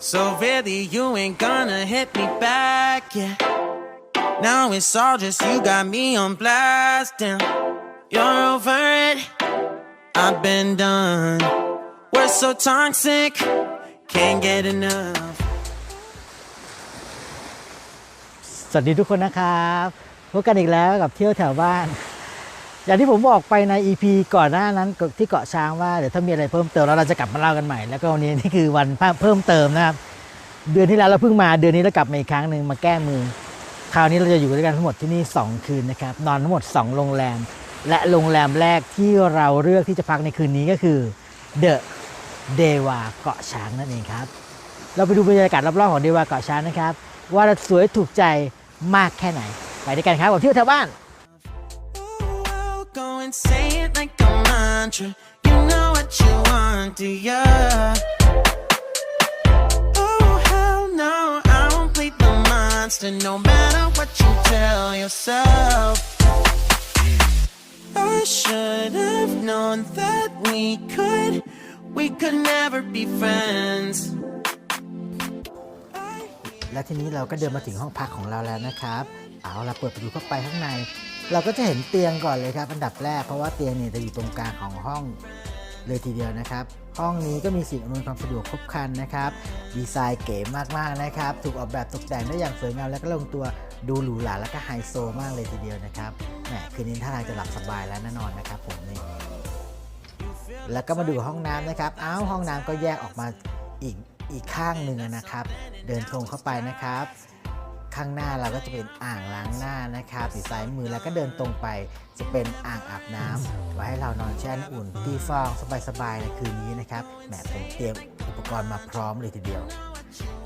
So really, you ain't gonna hit me back, yeah. Now it's all just you got me on blast, damn. You're over it. I've been done. We're so toxic, can't get enough. สวัสดีทุกคนนะครับ พบกันอีกแล้วกับเที่ยวแถวบ้าน อย่างที่ผมบอกไปใน EP ก่อนหน้านั้นที่เกาะช้างว่าเดี๋ยวถ้ามีอะไรเพิ่มเติมแล้วเราจะกลับมาเล่ากันใหม่ แล้วก็วันนี้นี่คือวันเพิ่มเติมนะครับ เดือนที่แล้วเราเพิ่งมาเดือนนี้เรากลับมาอีกครั้งหนึ่งมาแก้มือ คราวนี้เราจะอยู่ด้วยกันทั้งหมดที่นี่ 2 คืนนะครับนอนทั้งหมด 2 โรงแรม และโรงแรมแรกที่เราเลือกที่จะพักในคืนนี้ก็คือ The เดวาเกาะช้างนั่นเองครับ เราไปดูบรรยากาศรอบๆของเดวาเกาะช้างนะครับ ว่าเราสวยถูกใจมากแค่ไหน ไปด้วยกันครับกับเที่ยวแถวบ้าน mantra. You know what you want, do ya? Oh, hell no, I won't play the monster no matter what you tell yourself. I should have known that we could, we could never be friends. และทีนี้เราก็เดินมาถึงห้องพักของเราแล้วนะครับ เอาเราเปิดประตูเข้าไปข้างใน เราก็จะเห็นเตียงก่อนเลยครับ อันดับแรกเพราะว่าเตียงเนี่ยจะอยู่ตรงกลางของห้องเลยทีเดียวนะครับ ห้องนี้ก็มีสิ่งอำนวยความสะดวกครบครันนะครับ ดีไซน์เก๋มากๆนะครับ ถูกออกแบบตกแต่งได้อย่างสวยงามและก็ลงตัวดูหรูหราและก็ไฮโซมากเลยทีเดียวนะครับแหมคืนนี้ท่าทางจะหลับสบายแล้วแน่นอนนะครับผมนี่แล้วก็มาดูห้องน้ำนะครับอ้าวห้องน้ำก็แยกออกมาอีกอีกข้างหนึ่งนะครับ เดินตรงเข้าไปนะครับ ข้างหน้าเราก็จะเป็นอ่างล้างหน้านะครับอยู่ซ้ายมือแล้วก็เดินตรงไป จะเป็นอ่างอาบน้ำไว้ให้เรานอนแช่น้ำอุ่นตีฟองสบายๆในคืนนี้นะครับแหมผมเตรียมอุปกรณ์มาพร้อมเลยทีเดียว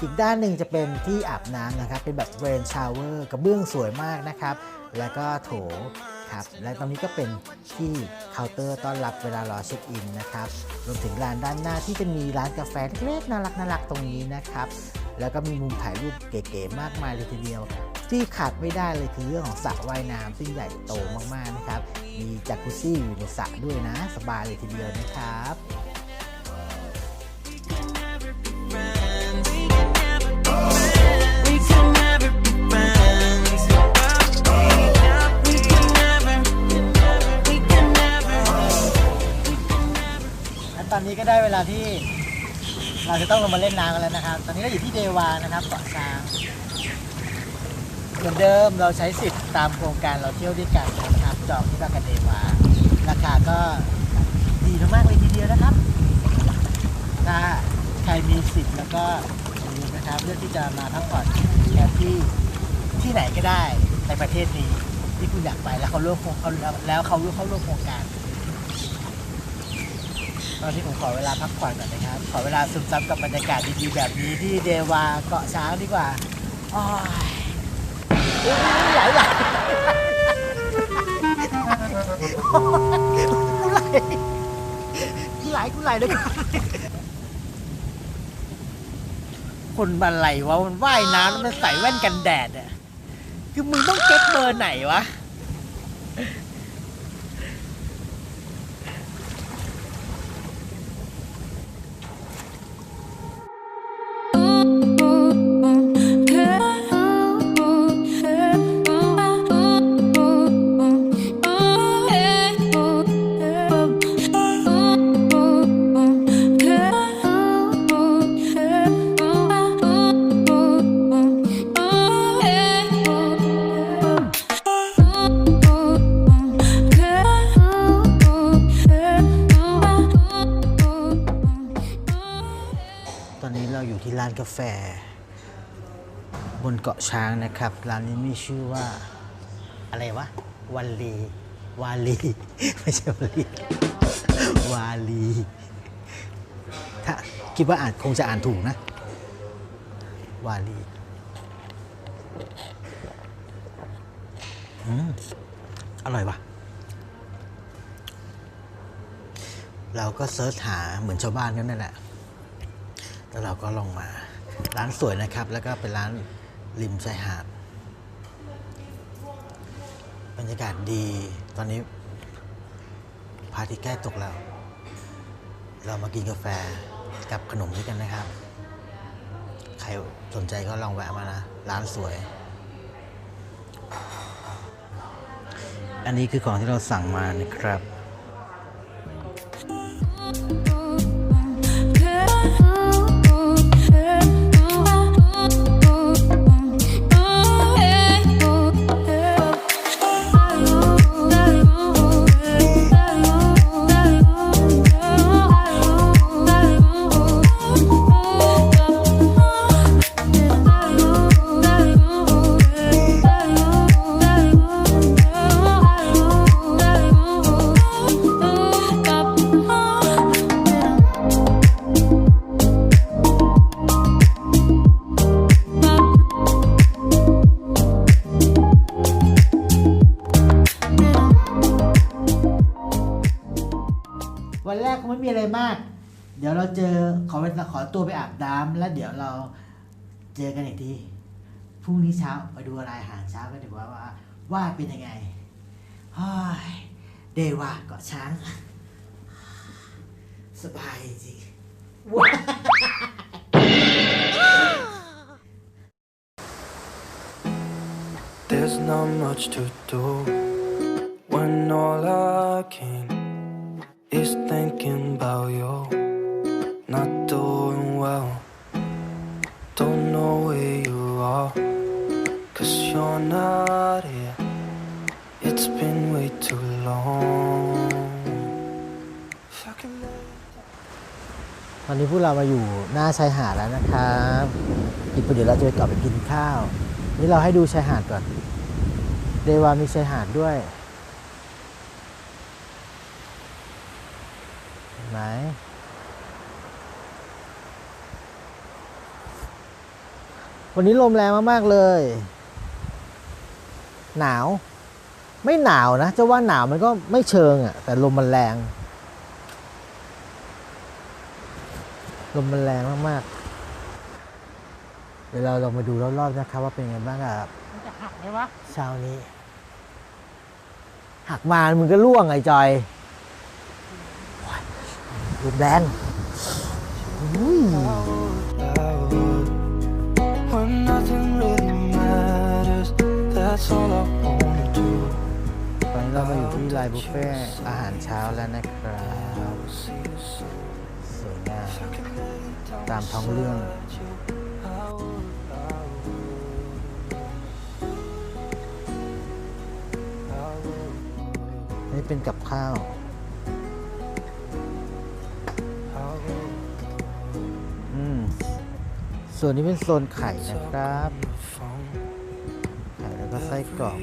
อีกด้านหนึ่งจะเป็นที่อาบน้ำนะครับ เป็นแบบเรนชาวเวอร์กระเบื้องสวยมากนะครับ แล้วก็โถครับและตรงนี้ก็เป็นที่เคาน์เตอร์ต้อนรับเวลารอเช็คอินนะครับ รวมถึงลานด้านหน้าที่จะมีร้านกาแฟเล็กๆน่ารักน่ารักตรงนี้นะครับ แล้วก็มีมุมถ่ายรูปเก๋ๆมากมายเลยทีเดียว ที่ขาดไม่ได้เลยคือเรื่องของสระว่ายน้ำซึ่งใหญ่โตมากๆนะครับ มีจักรุซี่อยู่ในสระด้วยนะ สบายเลยทีเดียวนะครับ We can never be friends. We can never, we can never. และตอนนี้ก็ได้เวลาที่ เราจะต้องลงมาเล่นน้ำกันแล้วนะครับ ตอนนี้เราอยู่ที่เดวานะครับเกาะช้างเหมือนเดิมเราใช้สิทธิ์ตามโครงการเราเที่ยวด้วยกันนะครับ จองที่พักกันเดวา ราคาก็ดีมากๆเลยทีเดียวนะครับ ถ้าใครมีสิทธิ์แล้วก็อย่าลืมนะครับเลือกที่จะมาพักผ่อนแคมป์ที่ที่ไหนก็ได้ในประเทศนี้ที่คุณอยากไปแล้วเขาร่วมโครงแล้วเขาร่วมเข้าร่วมโครงการ ตอนนี้ผมขอเวลาพักผ่อนก่อนนะครับ ขอเวลาซึมซับกับบรรยากาศดีๆแบบนี้ที่เดวาเกาะช้างดีกว่าโอ้ยอุ๊ยไหลไหลกูไหลกูไหลด้วยกันคนบันไหลวะมันว่ายน้ำมันใส่แว่นกันแดดอะคือมึงต้องเก็ตเบอร์ไหนวะ แฟ บนเกาะช้างนะครับ ร้านนี้มีชื่อว่า อะไรวะ วันลี วาลี ไม่ใช่วาลีวาลี ถ้าคิดว่าอ่านคงจะอ่านถูกนะ วาลีอืมอร่อยวะเราก็เซิร์ชหาเหมือนชาวบ้านกันนั่นแหละ แล้วเราก็ลงมา ร้านสวยนะครับ แล้วก็เป็นร้านริมชายหาด บรรยากาศดี ตอนนี้พระอาทิตย์ใกล้ตกแล้ว เรามากินกาแฟกับขนมด้วยกันนะครับ ใครสนใจก็ลองแวะมานะ ร้านสวย อันนี้คือของที่เราสั่งมานะครับ อะไรมาก เดี๋ยวเราเจอขอไปขอตัวไปอาบน้ำแล้วเดี๋ยวเราเจอกันอีกทีพรุ่งนี้เช้ามาดูอะไรอาหารเช้ากันดีกว่าว่าว่าเป็นยังไงเฮ้ยเดว่าเกาะช้าง สบายจริง There's not much to do when all I can is thinking about you. Not doing well. Don't know where you are. Cause you're not here. It's been way too long. ตอนนี้พวกเรามาอยู่หน้าชายหาดแล้วนะครับอีกประเดี๋ยวเราจะไปกลับไปกินข้าว นี่เราให้ดูชายหาดก่อน เดวามีชายหาดด้วย เห็นไหมวันนี้ลมแรงมาก ๆ เลย หนาว ไม่หนาวนะ จะว่าหนาวมันก็ไม่เชิงอะ่ะ แต่ลมมันแรง ลมมันแรงมาก ๆ เดี๋ยวเราลองมาดูรอบๆนะครับว่าเป็นไงบ้างครับมันจะหักไหมวะเช้านี้ หักมา มึงก็ล่วงไอ้จอยโอ้ยลมแรงอุ้ย loud when nothing really ดูแรนตอนนี้เรามาอยู่ที่ไลน์บุฟเฟ่อาหารเช้าแล้วนะครับสวยงามตามท้องเรื่องนี่เป็นกับข้าว ส่วนนี้เป็นโซนไข่นะครับไข่แล้วก็ไส้กรอก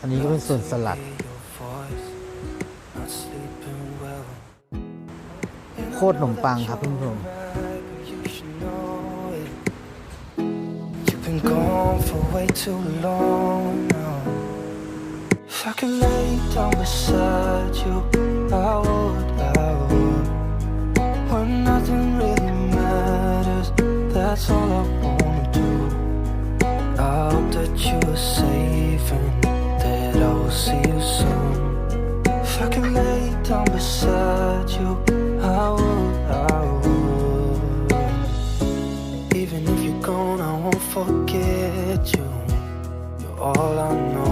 อันนี้ก็เป็นส่วนสลัด โคตรขนมปังครับเพื่อนผม been gone for way too long now. If I would. That's all I wanna do. I hope that you are safe and that I will see you soon. If I could lay down beside you, I would, I would. Even if you're gone, I won't forget you. You're all I know,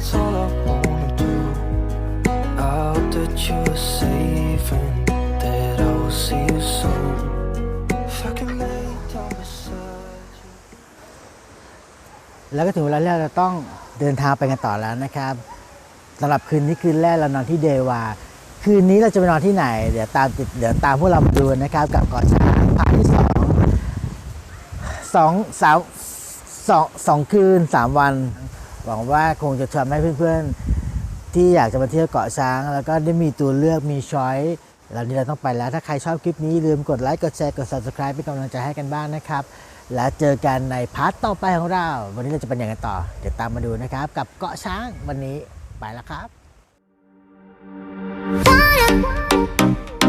That's all I wanna do. I hope that you're safe and that I will see you soon. If I could lay down beside you. แล้วก็ถึงเวลาที่เราจะต้องเดินทางไปกันต่อแล้วนะครับสำหรับคืนนี้คืนแรกเรานอนที่เดวา คืนนี้เราจะไปนอนที่ไหน เดี๋ยวตามติดเดี๋ยวตามพวกเรามาดูนะครับ กับเกาะช้างพาร์ทที่สองสองสามสองสองคืนสามวัน หวังว่าคงจะทำให้เพื่อนๆ ที่อยากจะมาเที่ยวเกาะช้าง แล้วก็ได้มีตัวเลือกมีช้อยแล้วนี้เราต้องไปแล้วถ้าใครชอบคลิปนี้อย่าลืมกดไลค์กดแชร์กด subscribe เป็นกำลังใจให้กันบ้างนะครับ แล้วเจอกันในพาร์ทต่อไปของเรา วันนี้เราจะเป็นยังไงต่อ เดี๋ยวตามมาดูนะครับ กับเกาะช้างวันนี้ไปแล้วครับ Fire.